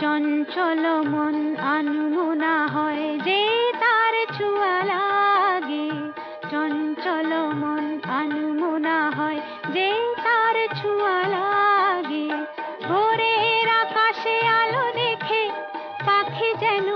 চঞ্চল মন আনমুনা হয় যে তার ছুয়া লাগে। চঞ্চল মন আনমুনা হয় যে তার ছুয়া লাগে। ভোরের আকাশে আলো দেখে পাখি যেন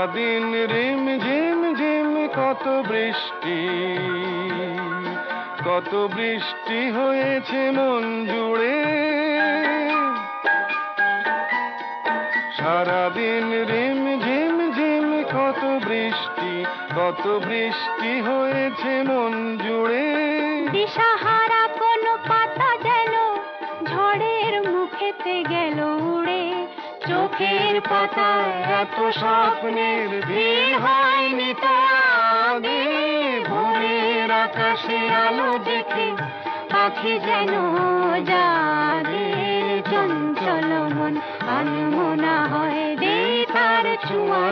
সারাদিন রিম ঝিম ঝিম, কত বৃষ্টি কত বৃষ্টি হয়েছে মন জুড়ে। সারাদিন রিম ঝিম ঝিম, কত বৃষ্টি কত বৃষ্টি হয়েছে মন জুড়ে। দিশাহারা কোনো পাতা যেন ঝড়ের মুখেতে গেল। উড়ে পাতা এত স্বপ্নের ভিড় হয়নি আগে ভোরের আকাশে আলো দেখে পাখি যেন যাবে চঞ্চল মন আনমনা হয় দে তার ছোঁয়া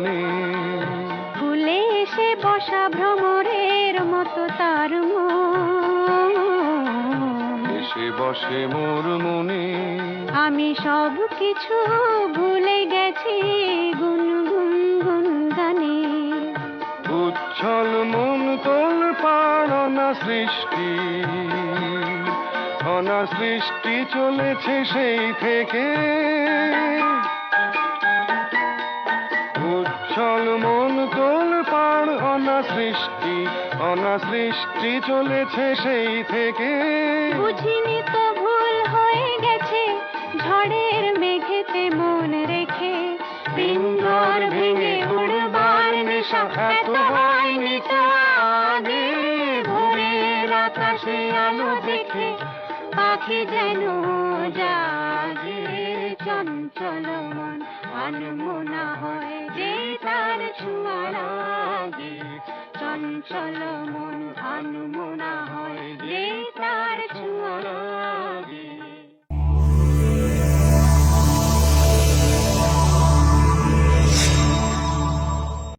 গানে ফুলে এসে বসা ভ্রমরের মতো তার এসে বসে মোর মনে। আমি সব কিছু ভুলে গেছি গুন গুন গুন গানে উচ্ছল মন তোল পাড়না সৃষ্টি। অনা সৃষ্টি চলেছে সেই থেকে। মন তোল পাড় অনা সৃষ্টি অনা সৃষ্টি চলেছে সেই থেকে। বুঝিনি তো ভুল হয়ে গেছে ঝড়ের মেঘেতে মন রেখে। পিঞ্জর ভেঙে উড়বার নেশা এত হয়নি তো আগে ভোরের আকাশে আলো দেখে পাখি যেন জাগে। চঞ্চল মন আনমনা হয়